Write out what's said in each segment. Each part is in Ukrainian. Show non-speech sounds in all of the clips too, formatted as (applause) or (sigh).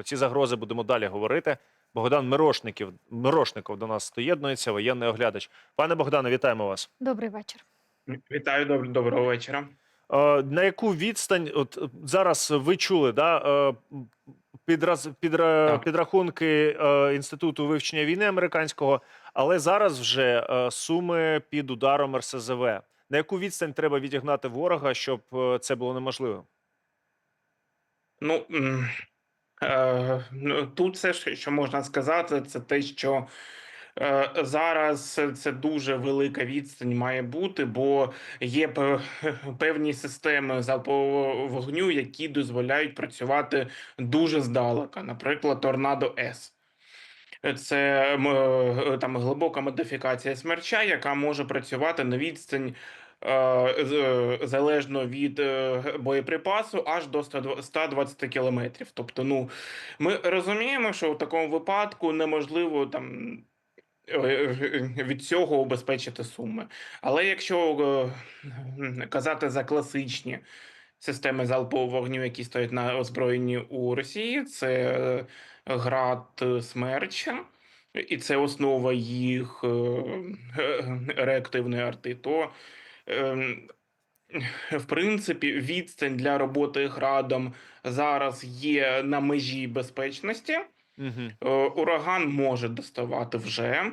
Про ці загрози будемо далі говорити. Богдан Мирошників, Мирошников до нас доєднується, воєнний оглядач. Пане Богдане, вітаємо вас. Добрий вечір. Вітаю, доб- доброго вечора. Е, на яку відстань, от зараз ви чули, да, е, підраз, підра, підрахунки е, Інституту вивчення війни американського, але зараз вже е, суми під ударом РСЗВ. На яку відстань треба відігнати ворога, щоб це було неможливо? Ну, тут все, що можна сказати, це те, що е, зараз це дуже велика відстань має бути, бо є (laughs) певні системи залпового вогню, які дозволяють працювати дуже здалека. Наприклад, Торнадо С. Це е, там глибока модифікація смерча, яка може працювати на відстань е, е, залежно від е, боєприпасу аж до 120 120 кілометрів. Тобто, ну ми розуміємо, що в такому випадку неможливо там. е, Від цього убезпечити суми. Але якщо е, казати за класичні системи залпового вогню, які стоять на озброєнні у Росії, це е, град е, смерча, і це основа їх е, е, реактивної арти, то в принципі відстань для роботи градом зараз є на межі безпечності. Угу. Ураган може доставати вже.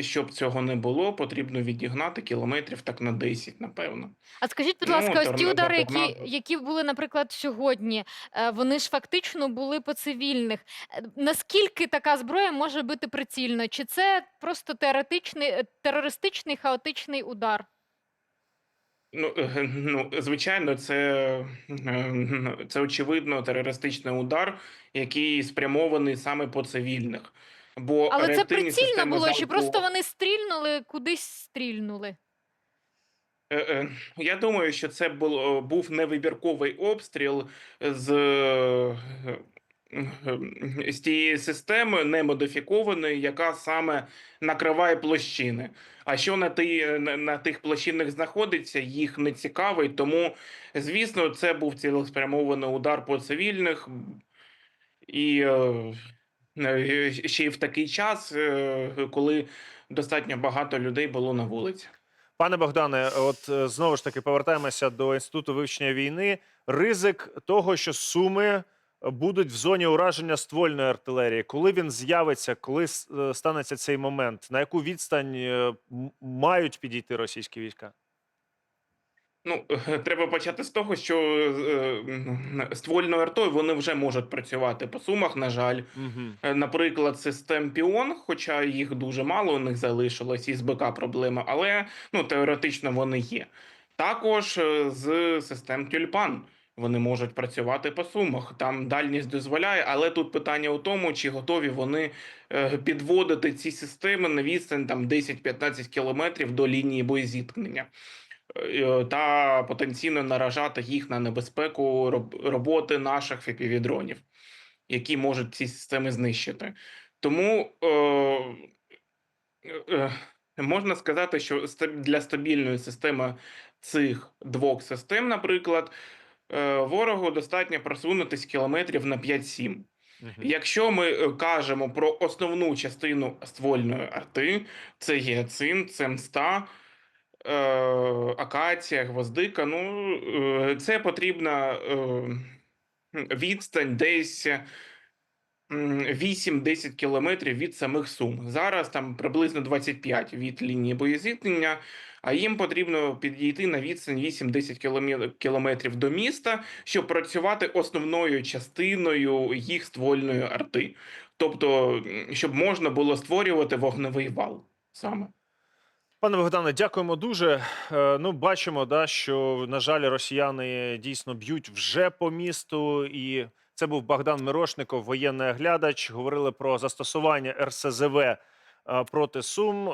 Щоб цього не було, потрібно відігнати кілометрів так на 10, напевно. А скажіть, будь Ну, ласка, ось ті удари, які, які були, наприклад, сьогодні, е, вони ж фактично були по цивільних. Е, Наскільки така зброя може бути прицільно? Чи це просто теоретичний, терористичний хаотичний удар? Ну, е, ну, звичайно, це, е, це очевидно терористичний удар, який спрямований саме по цивільних. Бо Але це прицільно було, чи просто вони стрільнули, кудись стрільнули? Е, Я думаю, що це був невибірковий обстріл з, з тієї системи немодифікованої, яка саме накриває площини. А що на, ті, на, тих площинах знаходиться, їх не цікавить. Тому, звісно, це був цілеспрямований удар по цивільних. І е, е, ще й в такий час, е, коли достатньо багато людей було на вулиці. Пане Богдане, от знову ж таки повертаємося до інституту вивчення війни. Ризик того, що суми будуть в зоні ураження ствольної артилерії. Коли він з'явиться, коли е, станеться цей момент, на яку відстань е, мають підійти російські війська? Ну, треба почати з того, що е, ствольною артою вони вже можуть працювати по сумах, на жаль. Угу. Е, Наприклад, систем Піон, хоча їх дуже мало у них залишилось, і з БК проблема, але ну, теоретично вони є. Також е, з систем Тюльпан вони можуть працювати по сумах. Там дальність дозволяє, але тут питання у тому, чи готові вони е, підводити ці системи на відстань там 10-15 кілометрів до лінії боєзіткнення. Е, Та потенційно наражати їх на небезпеку роботи наших фіпівідронів, які можуть ці системи знищити. Тому е, е, можна сказати, що для стабільної системи цих двох систем, наприклад, е, ворогу достатньо просунутись кілометрів на 5-7. Якщо ми е, кажемо про основну частину ствольної арти, це гіацин, це мста, е, акація, гвоздика, ну е, це потрібна е, відстань десь 8-10 кілометрів від самих сум. Зараз там приблизно 25 від лінії боєзіткнення, а їм потрібно підійти на відстань 8-10 кілометрів до міста, щоб працювати основною частиною їх ствольної арти. Тобто, щоб можна було створювати вогневий вал саме. Пане Богдане, дякуємо дуже. Е, Ну, бачимо, да, що на жаль, росіяни дійсно б'ють вже по місту. І це був Богдан Мирошников, воєнний оглядач. Говорили про застосування РСЗВ е, проти Сум.